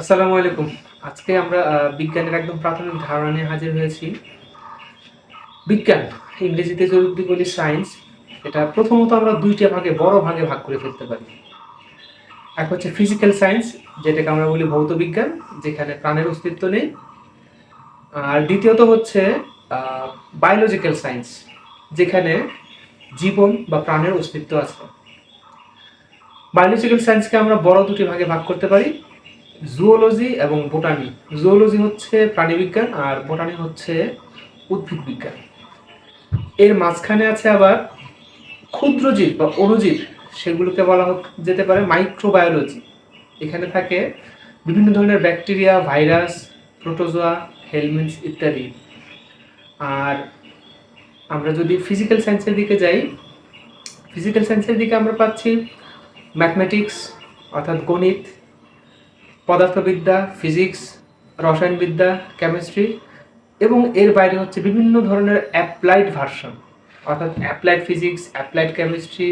আসসালামু আলাইকুম। আজকে আমরা বিজ্ঞানের একদম প্রাথমিক ধারণা নিয়ে হাজির হয়েছি। বিজ্ঞান, ইংরেজিতে যদি বলি সায়েন্স, এটা প্রথমত আমরা দুইটা ভাগে, বড় ভাগে ভাগ করে ফেলতে পারি। এক হচ্ছে ফিজিক্যাল সায়েন্স, যেটাকে আমরা বলি ভৌত বিজ্ঞান, যেখানে প্রাণের অস্তিত্ব নেই। আর দ্বিতীয়ত হচ্ছে বায়োলজিক্যাল সায়েন্স যেখানে জীবন বা প্রাণের অস্তিত্ব আছে। বায়োলজিক্যাল সায়েন্সকে আমরা বড় দুটি ভাগে ভাগ করতে পারি। জুওলজি এবং বোটানি জুওলজি হচ্ছে প্রাণীবিজ্ঞান আর বোটানি হচ্ছে উদ্ভিদ বিজ্ঞান। এর মাঝখানে আছে আবার ক্ষুদ্রজীব বা অণুজীব, সেগুলোকে বলা যেতে পারে মাইক্রোবায়োলজি এখানে থাকে বিভিন্ন ধরনের ব্যাকটেরিয়া ভাইরাস প্রোটোজোয়া হেলমেন্টস ইত্যাদি। আর আমরা যদি ফিজিক্যাল সায়েন্সের দিকে যাই ফিজিক্যাল সায়েন্সের দিকে আমরা পাচ্ছি ম্যাথমেটিক্স অর্থাৎ গণিত পদার্থবিদ্যা, ফিজিক্স, রসায়নবিদ্যা, কেমিস্ট্রি এবং এর বাইরে হচ্ছে বিভিন্ন ধরনের অ্যাপ্লাইড ভার্সন। অর্থাৎ applied physics, applied chemistry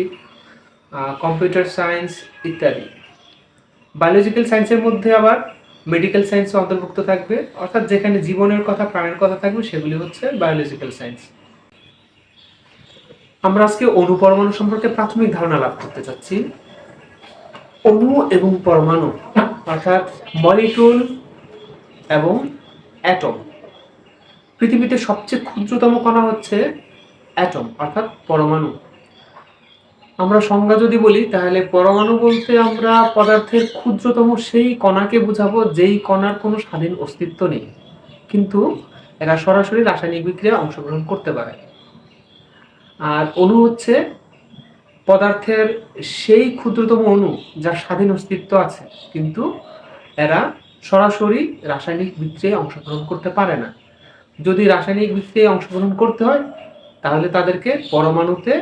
computer science ইত্যাদি। বায়োলজিক্যাল সায়েন্সের মধ্যে আবার মেডিকেল সায়েন্সও অন্তর্ভুক্ত থাকবে। অর্থাৎ যেখানে জীবনের কথা, প্রাণের কথা থাকবে, সেগুলি হচ্ছে বায়োলজিক্যাল সায়েন্স। আমরা আজকে অণু পরমাণু সম্পর্কে প্রাথমিক ধারণা লাভ করতে চাচ্ছি। অণু এবং পরমাণু, অর্থাৎ মলিকুল এবং অ্যাটম পৃথিবীতে সবচেয়ে ক্ষুদ্রতম কণা হচ্ছে অ্যাটম অর্থাৎ পরমাণু। আমরা সংজ্ঞা যদি বলি, তাহলে পরমাণু বলতে আমরা পদার্থের ক্ষুদ্রতম সেই কণাকে বোঝাবো, যেই কণার কোনো স্বাধীন অস্তিত্ব নেই। কিন্তু এরা সরাসরি রাসায়নিক বিক্রিয়ায় অংশগ্রহণ করতে পারে। আর অণু হচ্ছে পদার্থের সেই ক্ষুদ্রতম অণু যার স্বাধীন অস্তিত্ব আছে, কিন্তু এরা সরাসরি রাসায়নিক বিক্রিয়ায় অংশগ্রহণ করতে পারে না। যদি রাসায়নিক বিক্রিয়ায় অংশগ্রহণ করতে হয়, তাহলে তাদেরকে পরমাণুতে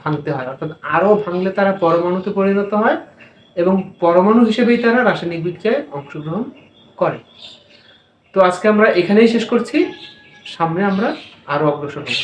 ভাঙতে হয়। অর্থাৎ আরও ভাঙলে তারা পরমাণুতে পরিণত হয় এবং পরমাণু হিসেবেই তারা রাসায়নিক বিক্রিয়ায় অংশগ্রহণ করে। তো আজকে আমরা এখানেই শেষ করছি। সামনে আমরা আরও অগ্রসর হব।